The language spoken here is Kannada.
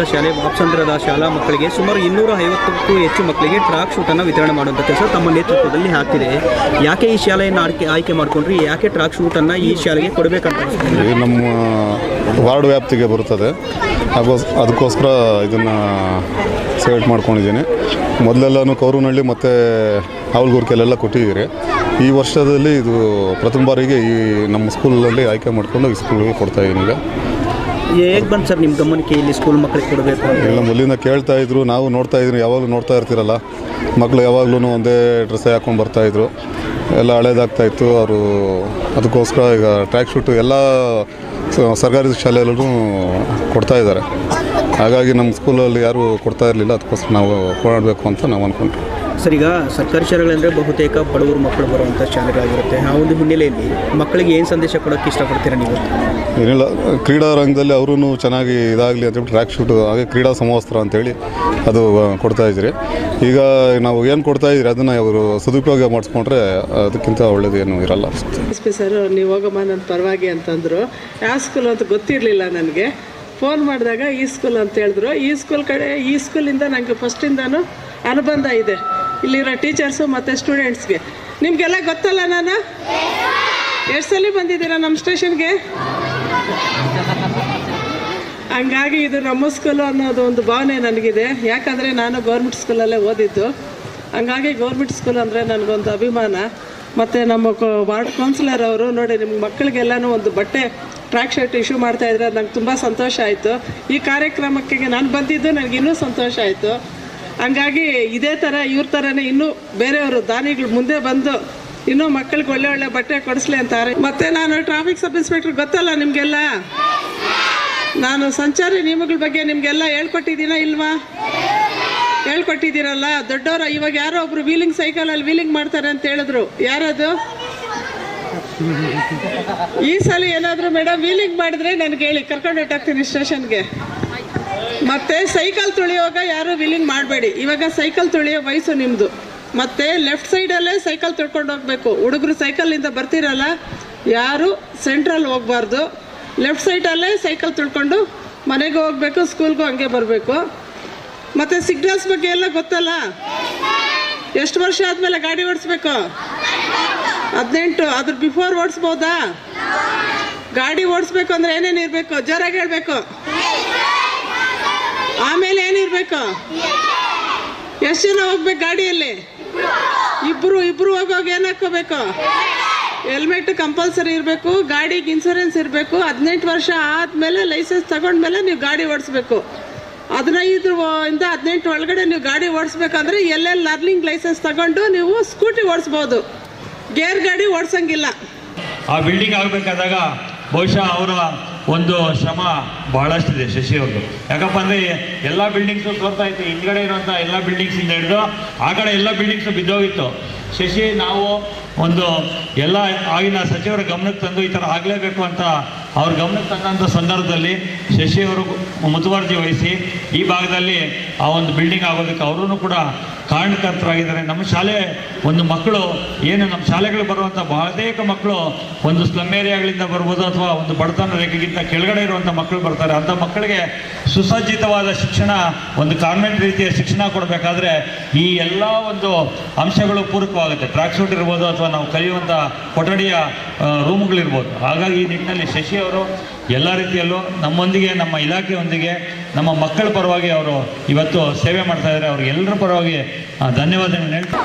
ಪ್ರಾಥಮಿಕ ಶಾಲೆ ವಾಪ್ಸಂದ್ರದ ಶಾಲಾ ಮಕ್ಕಳಿಗೆ ಸುಮಾರು ಇನ್ನೂರ ಐವತ್ತಕ್ಕೂ ಹೆಚ್ಚು ಮಕ್ಕಳಿಗೆ ಟ್ರಾಕ್ ಶೂಟನ್ನು ವಿತರಣೆ ಮಾಡುವಂಥ ಕೆಲಸ ತಮ್ಮ ನೇತೃತ್ವದಲ್ಲಿ ಆಗ್ತಿದೆ. ಯಾಕೆ ಈ ಶಾಲೆಯನ್ನು ಆಯ್ಕೆ ಆಯ್ಕೆ ಮಾಡಿಕೊಂಡ್ರಿ? ಯಾಕೆ ಟ್ರಾಕ್ ಶೂಟನ್ನು ಈ ಶಾಲೆಗೆ ಕೊಡಬೇಕಂತ? ಇದು ನಮ್ಮ ವಾರ್ಡ್ ವ್ಯಾಪ್ತಿಗೆ ಬರುತ್ತದೆ ಅದಕ್ಕೋಸ್ಕರ ಇದನ್ನು ಸೆಲೆಕ್ಟ್ ಮಾಡ್ಕೊಂಡಿದ್ದೀನಿ. ಮೊದಲೆಲ್ಲನೂ ಕೌರನಹಳ್ಳಿ ಮತ್ತು ಹಾವಲ್ಗೂರ್ಕೆಲ್ಲೆಲ್ಲ ಕೊಟ್ಟಿದ್ದೀರಿ. ಈ ವರ್ಷದಲ್ಲಿ ಇದು ಪ್ರಥಮ ಬಾರಿಗೆ ಈ ನಮ್ಮ ಸ್ಕೂಲಲ್ಲಿ ಆಯ್ಕೆ ಮಾಡಿಕೊಂಡು ಈ ಸ್ಕೂಲ್ಗೆ ಕೊಡ್ತಾಯಿದ್ದೀನಿ ಈಗ. ಹೇಗೆ ಬಂತು ಸರ್ ನಿಮ್ಮ ಗಮನಕ್ಕೆ ಇಲ್ಲಿ ಸ್ಕೂಲ್ ಮಕ್ಕಳಿಗೆ ಕೊಡಬೇಕು ಎಲ್ಲ ಮೊದಲಿಂದ ಕೇಳ್ತಾ ಇದ್ರು, ನಾವು ನೋಡ್ತಾ ಇದ್ರು, ಯಾವಾಗಲೂ ನೋಡ್ತಾ ಇರ್ತೀರಲ್ಲ. ಮಕ್ಕಳು ಯಾವಾಗಲೂ ಒಂದೇ ಡ್ರೆಸ್ ಹಾಕೊಂಡು ಬರ್ತಾಯಿದ್ರು ಎಲ್ಲ ಹಳೇದಾಗ್ತಾ ಇತ್ತು, ಅವರು ಅದಕ್ಕೋಸ್ಕರ ಈಗ ಟ್ರ್ಯಾಕ್ ಶೂಟು ಎಲ್ಲ ಸರ್ಕಾರಿ ಶಾಲೆಯಲ್ಲೂ ಕೊಡ್ತಾ ಇದ್ದಾರೆ. ಹಾಗಾಗಿ ನಮ್ಮ ಸ್ಕೂಲಲ್ಲಿ ಯಾರೂ ಕೊಡ್ತಾ ಇರಲಿಲ್ಲ ಅದಕ್ಕೋಸ್ಕರ ನಾವು ಕೊಡಬೇಕು ಅಂತ ನಾವು ಅಂದ್ಕೊಂಡ್ವಿ ಸರ್ ಈಗ ಸರ್ಕಾರಿ ಶಾಲೆಗಳಂದರೆ ಬಹುತೇಕ ಬಡವರು ಮಕ್ಕಳು ಬರುವಂಥ ಶಾಲೆಗಳಾಗಿರುತ್ತೆ. ಆ ಒಂದು ಹಿನ್ನೆಲೆಯಲ್ಲಿ ಮಕ್ಕಳಿಗೆ ಏನು ಸಂದೇಶ ಕೊಡೋಕ್ಕೆ ಇಷ್ಟಪಡ್ತೀರಾ ನೀವು? ಏನಿಲ್ಲ ಕ್ರೀಡಾ ರಂಗದಲ್ಲಿ ಅವರೂ ಚೆನ್ನಾಗಿ ಇದಾಗಲಿ ಅಂತೇಳಿ ಟ್ರ್ಯಾಕ್ ಶೂಟ್ ಹಾಗೆ ಕ್ರೀಡಾ ಸಮವಸ್ತ್ರ ಅಂತೇಳಿ ಅದು ಕೊಡ್ತಾ ಇದ್ರಿ ಈಗ ನಾವು ಏನು ಕೊಡ್ತಾ ಇದ್ದೀರಿ ಅದನ್ನು ಅವರು ಸದುಪಯೋಗ ಮಾಡಿಸ್ಕೊಂಡ್ರೆ ಅದಕ್ಕಿಂತ ಒಳ್ಳೇದು ಏನು ಇರಲ್ಲ ಸರ್ ನೀವು ಹೋಗಮ್ಮ ನನ್ನ ಪರವಾಗಿ ಅಂತಂದರು. ಯಾವ ಸ್ಕೂಲ್ ಅಂತ ಗೊತ್ತಿರಲಿಲ್ಲ ನನಗೆ. ಫೋನ್ ಮಾಡಿದಾಗ ಈ ಸ್ಕೂಲ್ ಅಂತ ಹೇಳಿದ್ರು. ಈ ಸ್ಕೂಲ್ ಕಡೆ, ಈ ಸ್ಕೂಲಿಂದ ನನಗೆ ಫಸ್ಟಿಂದನೂ ಅನುಬಂಧ ಇದೆ. ಇಲ್ಲಿರೋ ಟೀಚರ್ಸು ಮತ್ತು ಸ್ಟೂಡೆಂಟ್ಸ್ಗೆ ನಿಮಗೆಲ್ಲ ಗೊತ್ತಲ್ಲ ನಾನು? ಎಷ್ಟು ಸಲ ಬಂದಿದ್ದೀರಾ ನಮ್ಮ ಸ್ಟೇಷನ್ಗೆ ಹಂಗಾಗಿ ಇದು ನಮ್ಮ ಸ್ಕೂಲು ಅನ್ನೋದು ಒಂದು ಭಾವನೆ ನನಗಿದೆ. ಯಾಕಂದರೆ ನಾನು ಗೌರ್ಮೆಂಟ್ ಸ್ಕೂಲಲ್ಲೇ ಓದಿದ್ದು. ಹಂಗಾಗಿ ಗೌರ್ಮೆಂಟ್ ಸ್ಕೂಲ್ ಅಂದರೆ ನನಗೊಂದು ಅಭಿಮಾನ. ಮತ್ತು ನಮ್ಮ ವಾರ್ಡ್ ಕೌನ್ಸಿಲರ್ ಅವರು ನೋಡಿ ನಿಮ್ಮ ಮಕ್ಕಳಿಗೆಲ್ಲನೂ ಒಂದು ಬಟ್ಟೆ ಟ್ರ್ಯಾಕ್ ಶರ್ಟ್ ಇಶ್ಯೂ ಮಾಡ್ತಾ ಇದ್ರೆ ನಂಗೆ ತುಂಬ ಸಂತೋಷ ಆಯಿತು. ಈ ಕಾರ್ಯಕ್ರಮಕ್ಕೆ ನಾನು ಬಂದಿದ್ದು ನನಗೆ ಇನ್ನೂ ಸಂತೋಷ ಆಯಿತು. ಹಂಗಾಗಿ ಇದೇ ಥರ ಇವ್ರ ಥರನೇ ಇನ್ನೂ ಬೇರೆಯವರು ದಾನಿಗಳು ಮುಂದೆ ಬಂದು ಇನ್ನೂ ಮಕ್ಕಳಿಗೆ ಒಳ್ಳೆ ಒಳ್ಳೆ ಬಟ್ಟೆ ಕೊಡಿಸ್ಲಿ ಅಂತಾರೆ. ಮತ್ತೆ ನಾನು ಟ್ರಾಫಿಕ್ ಸಬ್ ಇನ್ಸ್ಪೆಕ್ಟರ್ ಗೊತ್ತಲ್ಲ ನಿಮಗೆಲ್ಲ? ನಾನು ಸಂಚಾರಿ ನಿಯಮಗಳ ಬಗ್ಗೆ ನಿಮಗೆಲ್ಲ ಹೇಳ್ಕೊಟ್ಟಿದ್ದೀನ ಇಲ್ವಾ? ಹೇಳ್ಕೊಟ್ಟಿದ್ದೀರಲ್ಲ, ದೊಡ್ಡವರ ಇವಾಗ ಯಾರೋ ಒಬ್ರು ವೀಲಿಂಗ್ ಸೈಕಲಲ್ಲಿ ವೀಲಿಂಗ್ ಮಾಡ್ತಾರೆ ಅಂತ ಹೇಳಿದ್ರು. ಯಾರದು? ಈ ಸಲ ಏನಾದರೂ ಮೇಡಮ್ ವೀಲಿಂಗ್ ಮಾಡಿದ್ರೆ ನನ್ಗೆ ಹೇಳಿ, ಕರ್ಕೊಂಡು ಹೊಟ್ಟಾಗ್ತೀನಿ ಸ್ಟೇಷನ್ಗೆ ಮತ್ತೆ ಸೈಕಲ್ ತುಳಿಯುವಾಗ ಯಾರು ವೀಲಿಂಗ್ ಮಾಡಬೇಡಿ. ಇವಾಗ ಸೈಕಲ್ ತುಳಿಯೋ ವಯಸ್ಸು ನಿಮ್ಮದು ಮತ್ತೆ ಲೆಫ್ಟ್ ಸೈಡಲ್ಲೇ ಸೈಕಲ್ ತೊಳ್ಕೊಂಡು ಹೋಗ್ಬೇಕು. ಹುಡುಗರು ಸೈಕಲ್ಲಿಂದ ಬರ್ತಿರಲ್ಲ, ಯಾರು ಸೆಂಟ್ರಲ್ಲಿ ಹೋಗ್ಬಾರ್ದು. ಲೆಫ್ಟ್ ಸೈಡಲ್ಲೇ ಸೈಕಲ್ ತುಳ್ಕೊಂಡು ಮನೆಗೆ ಹೋಗ್ಬೇಕು ಸ್ಕೂಲ್ಗೂ ಹಂಗೆ ಬರಬೇಕು. ಮತ್ತು ಸಿಗ್ನಲ್ಸ್ ಬಗ್ಗೆ ಎಲ್ಲ ಗೊತ್ತಲ್ಲ? ಎಷ್ಟು ವರ್ಷ ಆದಮೇಲೆ ಗಾಡಿ ಓಡಿಸ್ಬೇಕು? ಹದಿನೆಂಟು. ಅದ್ರ ಬಿಫೋರ್ ಓಡಿಸ್ಬೋದಾ? ಗಾಡಿ ಓಡಿಸ್ಬೇಕು ಅಂದ್ರೆ ಏನೇನು ಇರಬೇಕು? ಜೋರಾಗಿ ಹೇಳಬೇಕು. ಆಮೇಲೆ ಏನಿರ್ಬೇಕು ಎಷ್ಟು ಜನ ಹೋಗ್ಬೇಕು ಗಾಡಿಯಲ್ಲಿ? ಇಬ್ರು ಇಬ್ರು ಹೋಗುವಾಗ ಏನು ಹಾಕೋಬೇಕು ಹೆಲ್ಮೆಟ್ ಕಂಪಲ್ಸರಿ ಇರಬೇಕು, ಗಾಡಿಗೆ ಇನ್ಸೂರೆನ್ಸ್ ಇರಬೇಕು. ಹದಿನೆಂಟು ವರ್ಷ ಆದಮೇಲೆ ಲೈಸೆನ್ಸ್ ತಗೊಂಡ್ಮೇಲೆ ನೀವು ಗಾಡಿ ಓಡಿಸ್ಬೇಕು. ಹದಿನೈದು ಇಂದ ಹದಿನೆಂಟು ಒಳಗಡೆ ನೀವು ಗಾಡಿ ಓಡಿಸ್ಬೇಕಂದ್ರೆ ಎಲ್ಲೆಲ್ಲಿ ಲರ್ನಿಂಗ್ ಲೈಸೆನ್ಸ್ ತಗೊಂಡು ನೀವು ಸ್ಕೂಟಿ ಓಡಿಸ್ಬೋದು. ಗೇರ್ ಗಾಡಿ ಓಡಿಸಂಗಿಲ್ಲ. ಆ ಬಿಲ್ಡಿಂಗ್ ಆಗಬೇಕಾದಾಗ ಬಹುಶಃ ಅವರ ಒಂದು ಶ್ರಮ ಬಹಳಷ್ಟಿದೆ ಶಶಿ ಅವ್ರದ್ದು. ಯಾಕಪ್ಪ ಅಂದರೆ ಎಲ್ಲ ಬಿಲ್ಡಿಂಗ್ಸು ತೋರ್ತಾ ಇತ್ತು, ಹಿಂದ್ಗಡೆ ಇರುವಂಥ ಎಲ್ಲ ಬಿಲ್ಡಿಂಗ್ಸಿಂದ ಹಿಡಿದು ಆ ಕಡೆ ಎಲ್ಲ ಬಿಲ್ಡಿಂಗ್ಸು ಬಿದ್ದೋಗಿತ್ತು. ಶಶಿ, ನಾವು ಒಂದು ಎಲ್ಲ ಆಗಿನ ಸಚಿವರ ಗಮನಕ್ಕೆ ತಂದು ಈ ಥರ ಆಗಲೇಬೇಕು ಅಂತ ಅವ್ರ ಗಮನಕ್ಕೆ ತಂದಂಥ ಸಂದರ್ಭದಲ್ಲಿ ಶಶಿ ಅವರು ಮುತುವರ್ಜಿ ವಹಿಸಿ ಈ ಭಾಗದಲ್ಲಿ ಆ ಒಂದು ಬಿಲ್ಡಿಂಗ್ ಆಗೋದಕ್ಕೆ ಅವರೂ ಕೂಡ ಕಾರಣಕರ್ತರಾಗಿದ್ದಾರೆ. ನಮ್ಮ ಶಾಲೆ ಒಂದು ಮಕ್ಕಳು, ಏನು ನಮ್ಮ ಶಾಲೆಗಳು ಬರುವಂಥ ಬಹುತೇಕ ಮಕ್ಕಳು ಒಂದು ಸ್ಲಮ್ ಏರಿಯಾಗಳಿಂದ ಬರ್ಬೋದು ಅಥವಾ ಒಂದು ಬಡತನ ರೇಖೆಗಿಂತ ಕೆಳಗಡೆ ಇರುವಂಥ ಮಕ್ಕಳು ಬರ್ತಾರೆ. ಅಂಥ ಮಕ್ಕಳಿಗೆ ಸುಸಜ್ಜಿತವಾದ ಶಿಕ್ಷಣ, ಒಂದು ಕಾನ್ವೆಂಟ್ ರೀತಿಯ ಶಿಕ್ಷಣ ಕೊಡಬೇಕಾದ್ರೆ ಈ ಎಲ್ಲ ಒಂದು ಅಂಶಗಳು ಪೂರಕವಾಗುತ್ತೆ. ಟ್ರ್ಯಾಕ್ ಸೂಟ್ ಇರ್ಬೋದು ಅಥವಾ ನಾವು ಕಲಿಯುವಂಥ ಕೊಠಡಿಯ ರೂಮ್ಗಳಿರ್ಬೋದು. ಹಾಗಾಗಿ ಈ ನಿಟ್ಟಿನಲ್ಲಿ ಶಶಿ ಅವರು ಎಲ್ಲ ರೀತಿಯಲ್ಲೂ ನಮ್ಮೊಂದಿಗೆ, ನಮ್ಮ ಇಲಾಖೆಯೊಂದಿಗೆ, ನಮ್ಮ ಮಕ್ಕಳ ಪರವಾಗಿ ಅವರು ಇವತ್ತು ಸೇವೆ ಮಾಡ್ತಾ ಇದ್ದಾರೆ. ಅವ್ರಿಗೆಲ್ಲರ ಪರವಾಗಿ ಧನ್ಯವಾದಗಳು ಧನ್ಯವಾದಗಳನ್ನ ಹೇಳ್ತಾ